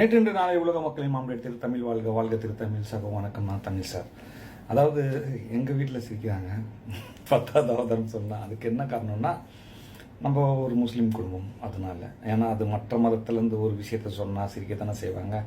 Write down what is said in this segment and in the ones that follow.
நேற்று நாளை உலக மக்களின் மாம்பழ தமிழ் வாழ்க வாழ்க திரு தமிழ் சகோ வணக்கம் நான் தமிழ் சார். அதாவது எங்கள் வீட்டில் சிரிக்கிறாங்க. பத்தாவது அவதாரம் சொன்னால் அதுக்கு என்ன காரணம்னா நம்ம ஒரு முஸ்லீம் குடும்பம் அதனால. ஏன்னா அது மற்ற மதத்திலேருந்து ஒரு விஷயத்த சொன்னால் சிரிக்கத்தானே செய்வாங்க.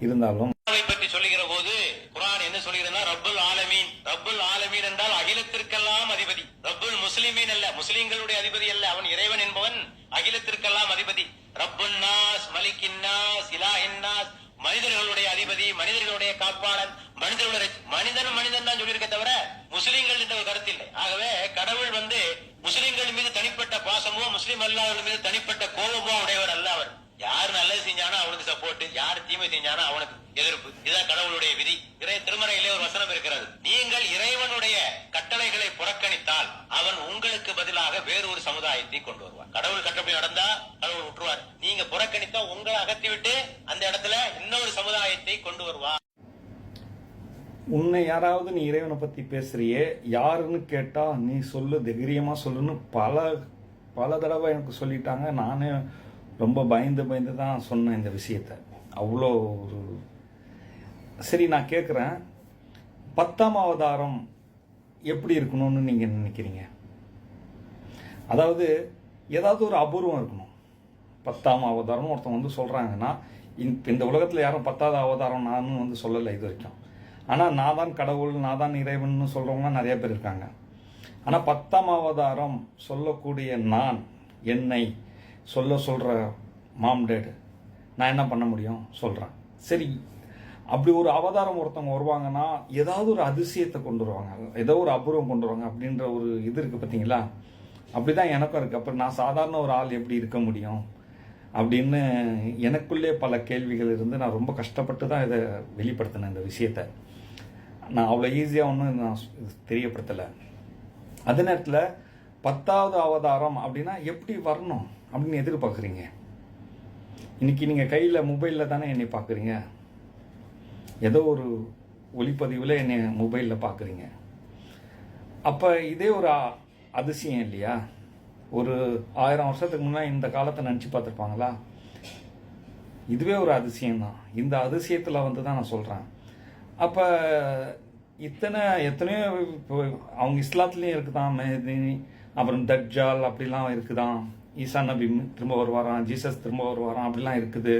இருந்தாலும் பற்றி சொல்லுகிற போது குரான் என்ன சொல்கிறதுனா ரப்புல் ஆலமீன். ரப்புல் ஆலமீன் என்றால் அகிலத்திற்கெல்லாம் அதிபதி. ரப்புல் முஸ்லிமீன் அல்ல முஸ்லீம்களுடைய அதிபதி அல்ல. அவன் இறைவன் என்பவன் அகிலத்திற்கெல்லாம் அதிபதி. ரப்புன் மனிதர்களுடைய அதிபதி மனிதர்களுடைய காப்பாளன் மனிதர்களுடைய மனிதன் மனிதன் தான் சொல்லியிருக்க தவிர முஸ்லிம்கள் என்ற ஒரு கருத்து இல்லை ஆகவே கடவுள் வந்து முஸ்லிம்கள் மீது தனிப்பட்ட பாசமோ முஸ்லிம் அல்லாதவர்கள் மீது தனிப்பட்ட கோபமோ உடையவர் அல்ல அவர். யார் நல்லது செஞ்சானோ அவனுக்கு சப்போர்ட் யார் தீமை செஞ்சானோ அவனுக்கு எதிர்ப்பு. இதுதான் கடவுளுடைய விதி. இறை திருமறையிலே ஒரு வசனம் இருக்கிறது. நீங்கள் இறைவனுடைய கட்டளைகளை புறக்கணித்தால் அவன் உங்களுக்கு பதிலாக வேறு ஒரு சமுதாயத்தை கொண்டு வருவார் கடவுள் கட்டப்படி நடந்தா கடவுள் விட்டுருவார் நீங்க புறக்கணித்தா உங்களை அகற்றி விட்டு அந்த இடத்துல இன்னொரு சமுதாயத்தை கொண்டு வருவார். உன்னை யாராவது நீ இறைவனை பற்றி பேசுறியே யாருன்னு கேட்டால் நீ சொல்லு தைரியமாக சொல்லுன்னு பல பல தடவை எனக்கு சொல்லிட்டாங்க. நானே ரொம்ப பயந்து பயந்து தான் சொன்னேன் இந்த விஷயத்த. அவ்வளோ ஒரு சரி நான் கேட்குறேன் பத்தாம் அவதாரம் எப்படி இருக்கணும்னு நீங்கள் நினைக்கிறீங்க? அதாவது ஏதாவது ஒரு அபூர்வம் இருக்கணும். பத்தாம் அவதாரம் ஒருத்தன் வந்து சொல்கிறாங்கன்னா இந்த உலகத்தில் யாரும் பத்தாவது அவதாரம் நான் வந்து சொல்லலை இது வரைக்கும். ஆனால் நான் தான் கடவுள் நான் தான் இறைவன் சொல்கிறவங்க நிறையா பேர் இருக்காங்க. ஆனால் பத்தாம் அவதாரம் சொல்லக்கூடிய நான் என்னை சொல்ல சொல்கிற மாம் டேடு நான் என்ன பண்ண முடியும்? சொல்கிறேன் சரி அப்படி ஒரு அவதாரம் ஒருத்தவங்க வருவாங்கன்னா ஏதாவது ஒரு அதிசயத்தை கொண்டு வருவாங்க. ஏதோ ஒரு அபூர்வம் கொண்டு வருவாங்க அப்படின்ற ஒரு இது இருக்குது பார்த்தீங்களா? அப்படிதான் எனக்கும் இருக்குது அப்புறம் நான் சாதாரண ஒரு ஆள் எப்படி இருக்க முடியும்? அப்படின்னு எனக்குள்ளே பல கேள்விகள் இருந்து நான் ரொம்ப கஷ்டப்பட்டு தான் இதை வெளிப்படுத்தினேன் இந்த விஷயத்தை. நான் அவ்வளோ ஈஸியாக ஒன்றும் நான் தெரியப்படுத்தலை. அதே நேரத்தில் பத்தாவது அவதாரம் அப்படின்னா எப்படி வரணும்? அப்படின்னு எதிர்பார்க்குறீங்க இன்றைக்கி நீங்கள் கையில் மொபைலில் தானே என்னை பார்க்குறீங்க? ஏதோ ஒரு ஒளிப்பதிவில் என்னை மொபைலில் பார்க்குறீங்க. அப்போ இதே ஒரு அதிசயம் இல்லையா? ஒரு ஆயிரம் வருஷத்துக்கு முன்னாடி இந்த காலத்தை நினச்சி பார்த்துருப்பாங்களா? இதுவே ஒரு அதிசயம்தான் இந்த அதிசயத்தில் வந்து தான் நான் சொல்கிறேன் அப்போ இத்தனை எத்தனையோ இப்போ அவங்க இஸ்லாத்துலேயும் இருக்குதான் மெஹதினி அப்புறம் தட்ஜால் அப்படிலாம் இருக்குதான். ஈசா நபி திரும்ப வருவாராம் ஜீசஸ் திரும்ப வருவாராம் அப்படிலாம் இருக்குது.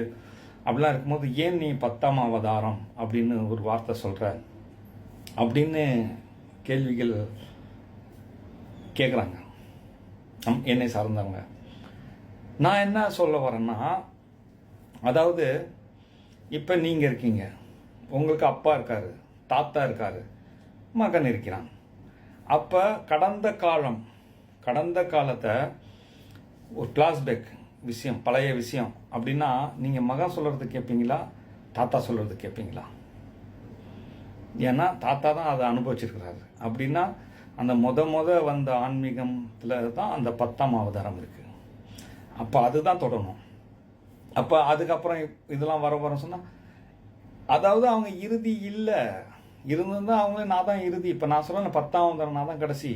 அப்படிலாம் இருக்கும்போது ஏன் நீ பத்தாம் அவதாரம் அப்படின்னு ஒரு வார்த்தை சொல்கிற அப்படின்னு கேள்விகள் கேட்குறாங்க நம் என்னை சார்ந்தவங்க. நான் என்ன சொல்ல வரேன்னா அதாவது இப்போ நீங்கள் இருக்கீங்க. உங்களுக்கு அப்பா இருக்காரு தாத்தா இருக்காரு மகன் இருக்கிறான். அப்போ கடந்த காலம் கடந்த காலத்தை ஒரு ஃப்ளாஷ்பேக் விஷயம் பழைய விஷயம் அப்படின்னா நீங்கள் மகன் சொல்கிறது கேட்பீங்களா தாத்தா சொல்கிறது கேட்பீங்களா ஏன்னா தாத்தா தான் அதை அனுபவிச்சிருக்கிறாரு. அப்படின்னா அந்த மொத மொத வந்த ஆன்மீகத்தில் தான் அந்த பத்தாம் அவதாரம் இருக்குது அப்போ அதுதான் தொடணும் அப்போ அதுக்கப்புறம் இதெல்லாம் வர வர சொன்னால் அதாவது அவங்க இறுதி இல்லை. இருந்திருந்தால் அவங்களே நான் தான் இறுதி. இப்போ நான் சொல்கிறேன் பத்தாம் அவதாரம் நான் தான் கடைசி.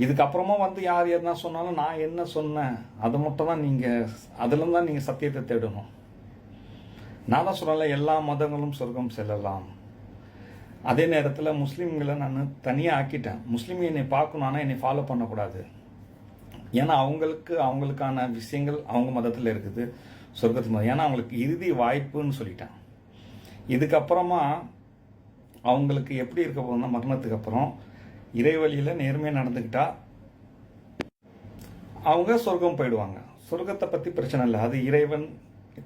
இதுக்கப்புறமா வந்து யார் என்ன சொன்னாலும் நான் என்ன சொன்னேன் அது மட்டும் தான் நீங்கள் அதில் தான் நீங்கள் சத்தியத்தை தேடணும். நான் தான் சொல்லலை எல்லா மதங்களும் சொர்க்கம் செல்லலாம். அதே நேரத்தில் முஸ்லீம்களை நான் தனியாக ஆக்கிட்டேன். முஸ்லீம் என்னை பார்க்கணும் ஆனால் என்னை ஃபாலோ பண்ணக்கூடாது. ஏன்னா அவங்களுக்கு அவங்களுக்கான விஷயங்கள் அவங்க மதத்தில் இருக்குது. சொர்க்கத்து மதம். ஏன்னா அவங்களுக்கு இறுதி வாய்ப்புன்னு சொல்லிட்டேன். இதுக்கப்புறமா அவங்களுக்கு எப்படி இருக்க போகுதுன்னா மரணத்துக்கு அப்புறம் இறைவழியில் நேர்மையாக நடந்துக்கிட்டா அவங்க சொர்க்கம் போயிடுவாங்க. சொர்க்கத்தை பற்றி பிரச்சனை இல்லை. அது இறைவன்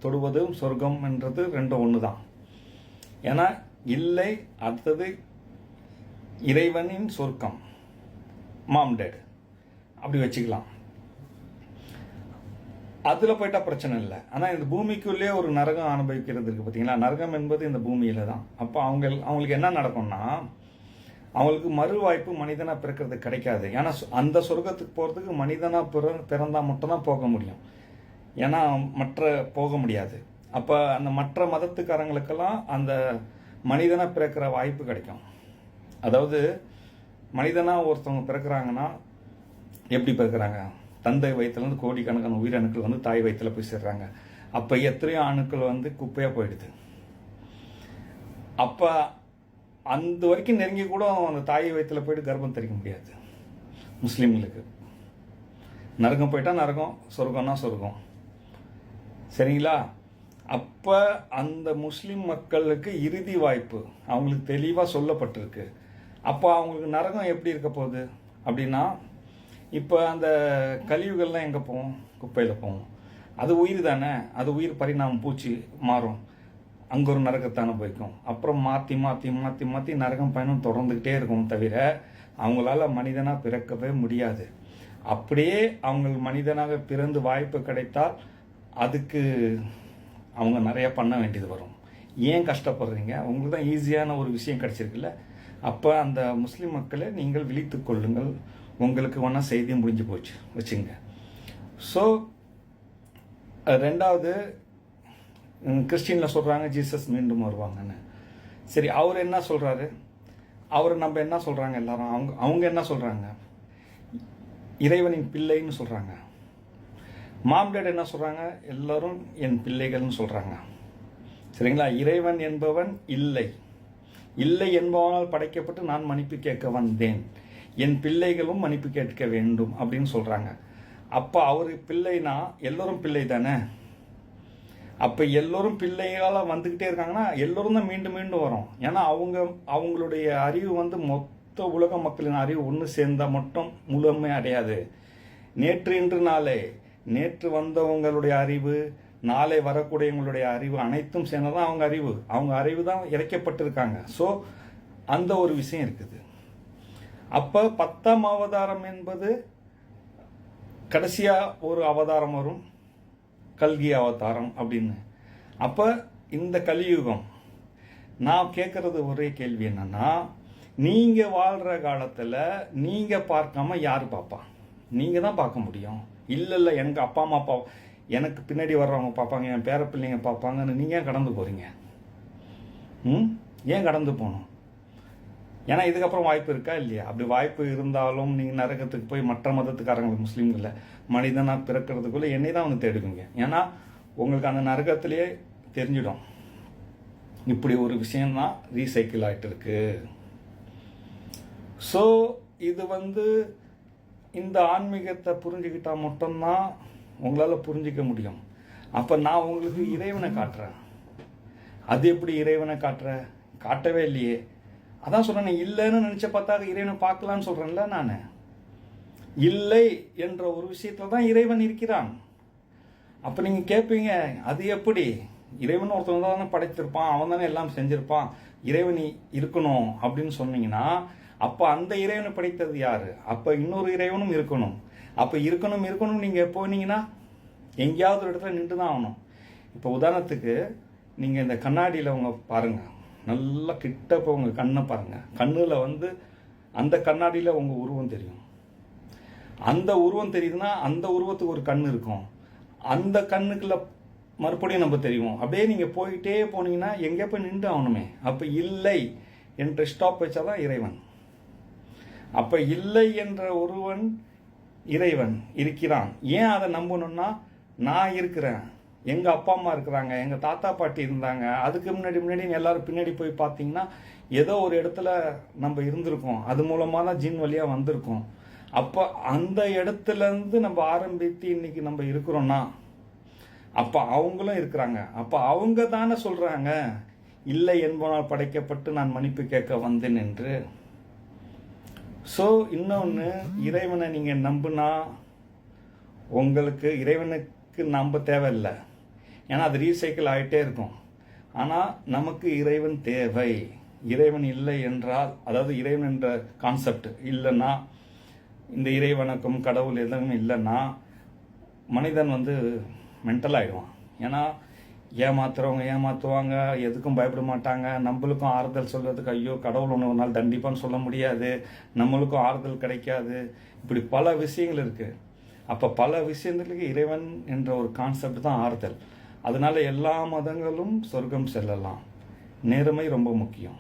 தொடுவதும் சொர்க்கம் என்றது ரெண்டும் ஒன்று தான் ஏன்னா இல்லை அடுத்தது இறைவனின் சொர்க்கம். மாம் டேட் அப்படி வச்சுக்கலாம். அதில் போயிட்டால் பிரச்சனை இல்லை. ஆனால் இந்த பூமிக்குள்ளே ஒரு நரகம் அனுபவிக்கிறது இருக்குது பார்த்தீங்களா நரகம் என்பது இந்த பூமியில் தான் அப்போ அவங்க அவங்களுக்கு என்ன நடக்கும்னா அவங்களுக்கு மறு வாய்ப்பு மனிதனாக பிறக்கிறது கிடைக்காது. ஏன்னா சொ- அந்த சொர்க்கத்துக்கு போகிறதுக்கு மனிதனாக பிற பிறந்தால் மட்டும்தான் போக முடியும். ஏன்னா மற்ற போக முடியாது. அப்போ அந்த மற்ற மதத்துக்காரங்களுக்கெல்லாம் அந்த மனிதனாக பிறக்கிற வாய்ப்பு கிடைக்கும். அதாவது மனிதனாக ஒருத்தவங்க பிறக்கிறாங்கன்னா எப்படி பிறக்கிறாங்க? தந்தை வயிற்றுலேருந்து கோடிக்கணக்கான உயிரணுக்கள் வந்து தாய் வயிற்றுல போய் சேர்றாங்க. அப்போ எத்தனையோ அணுக்கள் வந்து குப்பையாக போயிடுது. அப்போ அந்த வரைக்கும் நெருங்கி கூட அந்த தாய் வயிற்றில் போயிட்டு கர்ப்பம் தெரிக்க முடியாது. முஸ்லீம்களுக்கு. நரகம் போயிட்டால் நரகம் சொர்க்கம்னா சொர்க்கம். சரிங்களா? அப்போ அந்த முஸ்லீம் மக்களுக்கு இறுதி வாய்ப்பு. அவங்களுக்கு தெளிவாக சொல்லப்பட்டிருக்கு. அப்போ அவங்களுக்கு நரகம் எப்படி இருக்க போகுது? அப்படின்னா இப்போ அந்த கழிவுகள்லாம் எங்கே போவோம் குப்பையில் போவோம் அது உயிர் தானே? அது உயிர் பரிணாமம் பூச்சி மாறும். அங்கே ஒரு நரகத்தானே போய்க்கும் அப்புறம் மாற்றி மாற்றி மாற்றி மாற்றி நரகம் பயணம் தொடர்ந்துக்கிட்டே இருக்கும் தவிர அவங்களால மனிதனாக பிறக்கவே முடியாது. அப்படியே அவங்க மனிதனாக பிறந்து வாய்ப்பு கிடைத்தால் அதுக்கு அவங்க நிறையா பண்ண வேண்டியது வரும். ஏன் கஷ்டப்படுறீங்க? உங்களுக்கு தான் ஈஸியான ஒரு விஷயம் கிடச்சிருக்குல்ல? அப்போ அந்த முஸ்லீம் மக்களை நீங்கள் விழித்து கொள்ளுங்கள். உங்களுக்கு ஒன்றா செய்தி முடிஞ்சு போச்சு. வச்சுங்க. ஸோ ரெண்டாவது கிறிஸ்டினில் சொல்கிறாங்க ஜீசஸ் மீண்டும் வருவாங்கன்னு சரி அவர் என்ன சொல்கிறாரு அவர் நம்ம என்ன சொல்கிறாங்க எல்லாரும்? அவங்க அவங்க என்ன சொல்கிறாங்க இறைவனின் பிள்ளைன்னு சொல்கிறாங்க மாம் டேட் என்ன சொல்கிறாங்க எல்லோரும் என் பிள்ளைகள்னு சொல்கிறாங்க சரிங்களா? இறைவன் என்பவன் இல்லை. இல்லை என்பவனால் படைக்கப்பட்டு நான் மன்னிப்பு கேட்க வந்தேன். என் பிள்ளைகளும் மன்னிப்பு கேட்க வேண்டும் அப்படின்னு சொல்கிறாங்க அப்போ அவர் பிள்ளைனா எல்லோரும் பிள்ளை தானே அப்போ எல்லோரும் பிள்ளைகளாக வந்துக்கிட்டே இருக்காங்கன்னா எல்லோரும் தான் மீண்டும் மீண்டும் வரும். ஏன்னா அவங்க அவங்களுடைய அறிவு வந்து மொத்த உலக மக்களின் அறிவு ஒன்று சேர்ந்தால் மட்டும் முழுமை அடையாது. நேற்று இன்று நாளே. நேற்று வந்தவங்களுடைய அறிவு நாளை வரக்கூடியவங்களுடைய அறிவு அனைத்தும் சேர்ந்ததான் அவங்க அறிவு. அவங்க அறிவு தான் இறைக்கப்பட்டிருக்காங்க. ஸோ அந்த ஒரு விஷயம் இருக்குது. அப்போ பத்தாம் அவதாரம் என்பது கடைசியாக ஒரு அவதாரம் வரும். கல்கி அவதாரம் அப்படின்னு. அப்போ இந்த கலியுகம் நான் கேட்குறது ஒரே கேள்வி என்னன்னா நீங்கள் வாழ்கிற காலத்தில் நீங்கள் பார்க்காம யார் பார்ப்பா? நீங்கள் தான் பார்க்க முடியும். இல்லை இல்லை எனக்கு அப்பா அம்மா அப்பா எனக்கு பின்னாடி வர்றவங்க பார்ப்பாங்க என் பேர பிள்ளைங்க பார்ப்பாங்கன்னு நீங்கள் ஏன் கடந்து போகிறீங்க ம்? ஏன் கடந்து போகணும்? ஏன்னா இதுக்கப்புறம் வாய்ப்பு இருக்கா? இல்லையா? அப்படி வாய்ப்பு இருந்தாலும் நீங்கள் நரகத்துக்கு போய் மற்ற மதத்துக்காரங்க முஸ்லீம்களில் மனிதனாக பிறக்கிறதுக்குள்ளே என்னை தான் வந்து தேடுவீங்க? ஏன்னா உங்களுக்கு அந்த நரகத்திலேயே தெரிஞ்சிடும். இப்படி ஒரு விஷயம்தான் ரீசைக்கிள் ஆகிட்டு இருக்கு. ஸோ இது வந்து இந்த ஆன்மீகத்தை புரிஞ்சுக்கிட்டால் மட்டும்தான் உங்களால் புரிஞ்சிக்க முடியும். அப்போ நான் உங்களுக்கு இறைவனை காட்டுறேன். அது எப்படி இறைவனை காட்டுற காட்டவே இல்லையே. அதான் சொல்கிறேன் இல்லைன்னு நினச்ச பார்த்தா இறைவனை பார்க்கலான்னு சொல்கிறேன்ல நான். இல்லை என்ற ஒரு விஷயத்தில் தான் இறைவன் இருக்கிறான். அப்போ நீங்கள் கேட்பீங்க அது எப்படி? இறைவன் ஒருத்தவங்க தானே படைத்திருப்பான் அவன் தானே எல்லாம் செஞ்சிருப்பான் இறைவன் இருக்கணும் அப்படின்னு சொன்னீங்கன்னா அப்போ அந்த இறைவனை படைத்தது யார்? அப்போ இன்னொரு இறைவனும் இருக்கணும். அப்போ இருக்கணும் இருக்கணும் நீங்கள் போனீங்கன்னா எங்கேயாவது ஒரு இடத்துல நின்று தான் ஆகணும். இப்போ உதாரணத்துக்கு நீங்கள் இந்த கண்ணாடியில் அவங்க பாருங்கள் நல்லா கிட்ட போ உங்கள் கண்ணை பாருங்கள் கண்ணில் வந்து அந்த கண்ணாடியில் உங்கள் உருவம் தெரியும். அந்த உருவம் தெரியுதுன்னா அந்த உருவத்துக்கு ஒரு கண் இருக்கும். அந்த கண்ணுக்குள்ள மறுபடியும் நம்ம தெரியும் அப்படியே நீங்கள் போயிட்டே போனீங்கன்னா எங்கே போய் நின்று ஆகணுமே? அப்போ இல்லை என்ற ஸ்டாப் வச்சாதான் இறைவன். அப்போ இல்லை என்ற ஒருவன் இறைவன் இருக்கிறான். ஏன் அதை நம்பணும்னா நான் இருக்கிறேன். எங்கள் அப்பா அம்மா இருக்கிறாங்க எங்கள் தாத்தா பாட்டி இருந்தாங்க அதுக்கு முன்னாடி முன்னாடி எல்லாரும் பின்னாடி போய் பார்த்தீங்கன்னா ஏதோ ஒரு இடத்துல நம்ம இருந்திருக்கோம். அது மூலமாக தான் ஜீன் வழியாக வந்திருக்கோம். அப்போ அந்த இடத்துலேருந்து நம்ம ஆரம்பித்து இன்னைக்கு நம்ம இருக்கிறோன்னா அப்போ அவங்களும் இருக்கிறாங்க. அப்போ அவங்க தானே சொல்கிறாங்க இல்லை என்பனால் படைக்கப்பட்டு நான் மன்னிப்பு கேட்க வந்தேன் என்று. ஸோ இன்னொன்று இறைவனை நீங்கள் நம்புனா உங்களுக்கு இறைவனுக்கு நம்ப தேவையில்லை. ஏன்னா அது ரீசைக்கிள் ஆகிட்டே இருக்கும். ஆனால் நமக்கு இறைவன் தேவை. இறைவன் இல்லை என்றால் அதாவது இறைவன் என்ற கான்செப்ட் இல்லைன்னா இந்த இறைவனுக்கும் கடவுள் எதுவும் இல்லைன்னா மனிதன் வந்து மென்டல் ஆகிடுவான் ஏன்னா ஏமாத்துறவங்க ஏமாத்துவாங்க எதுக்கும் பயப்பட மாட்டாங்க. நம்மளுக்கும் ஆறுதல் சொல்கிறதுக்கு ஐயோ கடவுள் ஒன்று ஒரு நாள் தண்டிப்பான்னு சொல்ல முடியாது. நம்மளுக்கும் ஆறுதல் கிடைக்காது. இப்படி பல விஷயங்கள் இருக்குது அப்போ பல விஷயங்களுக்கு இறைவன் என்ற ஒரு கான்செப்ட் தான் ஆறுதல். அதனால எல்லா மதங்களும் சொர்க்கம் செல்லலாம். நேர்மை ரொம்ப முக்கியம்.